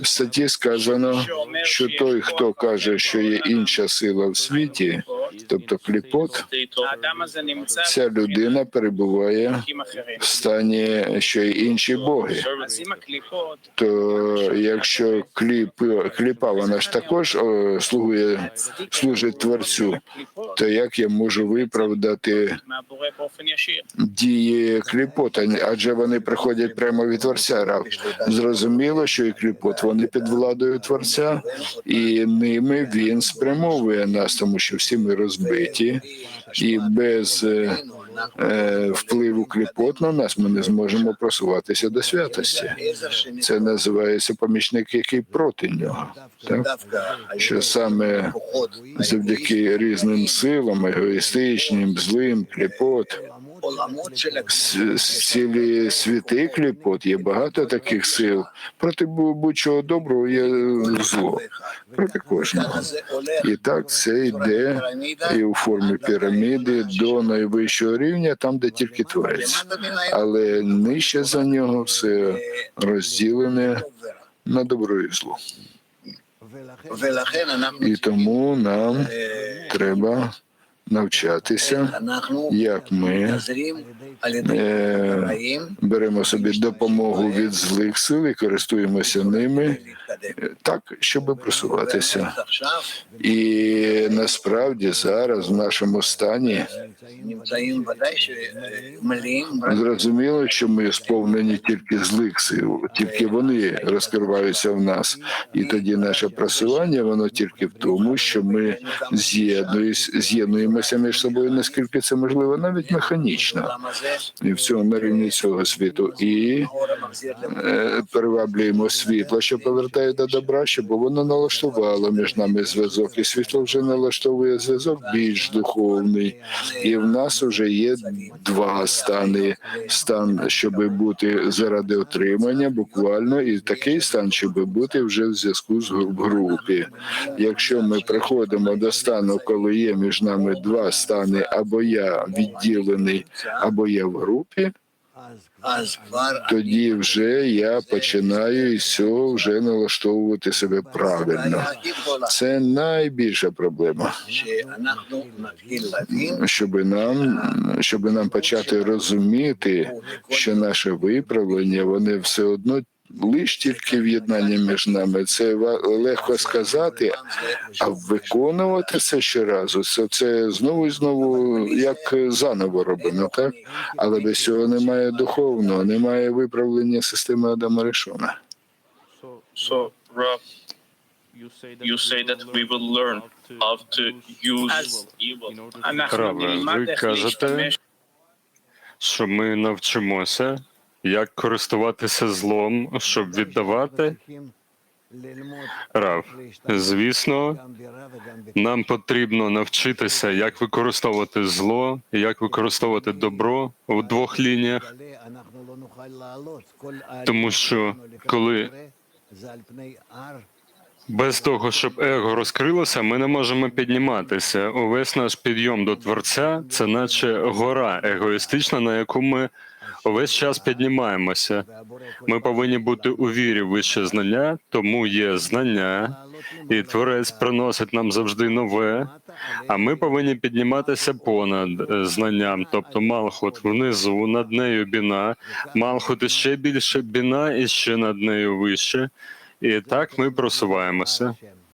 В статті сказано, що той, хто каже, що є інша сила в світі, тобто кліпот, ця людина перебуває в стані, що й інші боги. То якщо кліп, кліпа, вона ж також слугує, служить творцю, то як я можу виправдати дії кліпота? Адже вони приходять прямо від творця. Зрозуміло, що і кліпот вони під владою творця, і ними він спрямовує нас, тому що всі ми розбиті, і без е, е, впливу кліпот на нас ми не зможемо просуватися до святості. Це називається помічник, який проти нього. Так? Що саме завдяки різним силам, егоїстичним, злим, кліпот, цілі світи кліпот, є багато таких сил. Проти будь-чого доброго є зло. Проти кожного. І так це йде і у формі піраміди до найвищого рівня, там, де тільки творець. Але нижче за нього все розділене на добро і зло. І тому нам треба навчатися, як ми е, беремо собі допомогу від злих сил і користуємося ними е, так, щоб просуватися. І насправді зараз в нашому стані зрозуміло, що ми сповнені тільки злих сил, тільки вони розкриваються в нас. І тоді наше просування воно тільки в тому, що ми з'єднуємося, з'єднуємося між собою, наскільки це можливо, навіть механічно, і в цьому на рівні цього світу. І е, приваблюємо світло, що повертає до добра, щоб воно налаштувало між нами зв'язок. І світло вже налаштовує зв'язок більш духовний. І в нас вже є два стани: стан, щоб бути заради отримання, буквально, і такий стан, щоб бути вже в зв'язку з групі. Якщо ми приходимо до стану, коли є між нами два стани, або я відділений, або я в групі, тоді вже я починаю із цього вже налаштовувати себе правильно. Це найбільша проблема, щоб нам, щоб нам почати розуміти, що наше виправлення вони все одно лиш тільки в'єднання між нами. Це легко сказати, а виконувати це щоразу, це, це знову і знову як заново робимо, так? Але без цього немає духовного, немає виправлення системи Адама Ришона. So, Rob, you say that we will learn how to use evil. Праве, ви кажете, що ми навчимося, як користуватися злом, щоб віддавати. Рав, звісно, нам потрібно навчитися, як використовувати зло, як використовувати добро в двох лініях, тому що коли без того, щоб его розкрилося, ми не можемо підніматися. Увесь наш підйом до творця це наче гора егоїстична, на яку ми увесь час піднімаємося. Ми повинні бути у вірі в вище знання, тому є знання, і творець приносить нам завжди нове. А ми повинні підніматися понад е, знанням, тобто Малхут внизу, над нею біна, Малхут іще більше біна, і ще над нею вище. І так ми просуваємося.